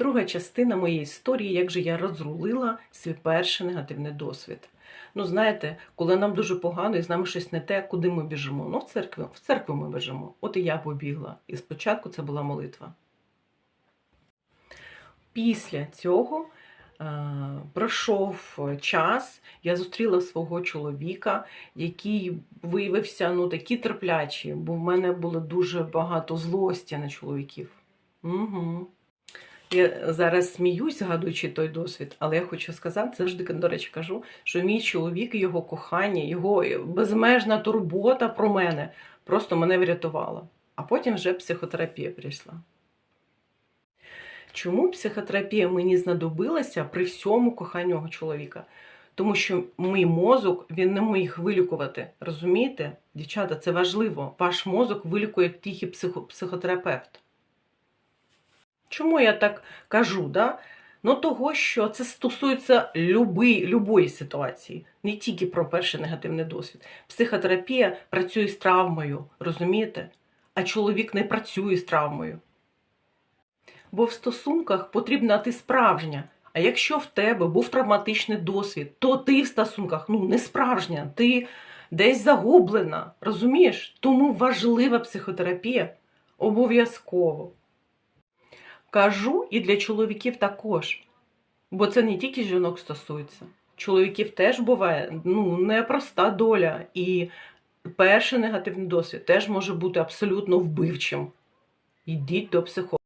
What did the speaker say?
Друга частина моєї історії, як же я розрулила свій перший негативний досвід. Ну, знаєте, коли нам дуже погано і з нами щось не те, куди ми біжимо? Ну, в церкву, в церкву ми біжимо. От і я побігла. І спочатку це була молитва. Після цього е, пройшов час, я зустріла свого чоловіка, який виявився ну, такий терплячий, бо в мене було дуже багато злості на чоловіків. Угу. Я зараз сміюсь, згадуючи той досвід, але я хочу сказати, завжди, до речі, кажу, що мій чоловік його кохання, його безмежна турбота про мене просто мене врятувала. А потім вже психотерапія прийшла. Чому психотерапія мені знадобилася при всьому коханню мого чоловіка? Тому що мій мозок він не міг вилікувати. Розумієте? Дівчата, це важливо. Ваш мозок вилікує тільки психо- психотерапевт. Чому я так кажу? Да? Ну, того, що це стосується люби, любої ситуації, не тільки про перший негативний досвід. Психотерапія працює з травмою, розумієте? А чоловік не працює з травмою. Бо в стосунках потрібна ти справжня. А якщо в тебе був травматичний досвід, то ти в стосунках ну, не справжня, ти десь загублена. Розумієш? Тому важлива психотерапія обов'язково. Кажу і для чоловіків також. Бо це не тільки жінок стосується. Чоловіків теж буває ну, непроста доля. І перший негативний досвід теж може бути абсолютно вбивчим. Йдіть до психолога.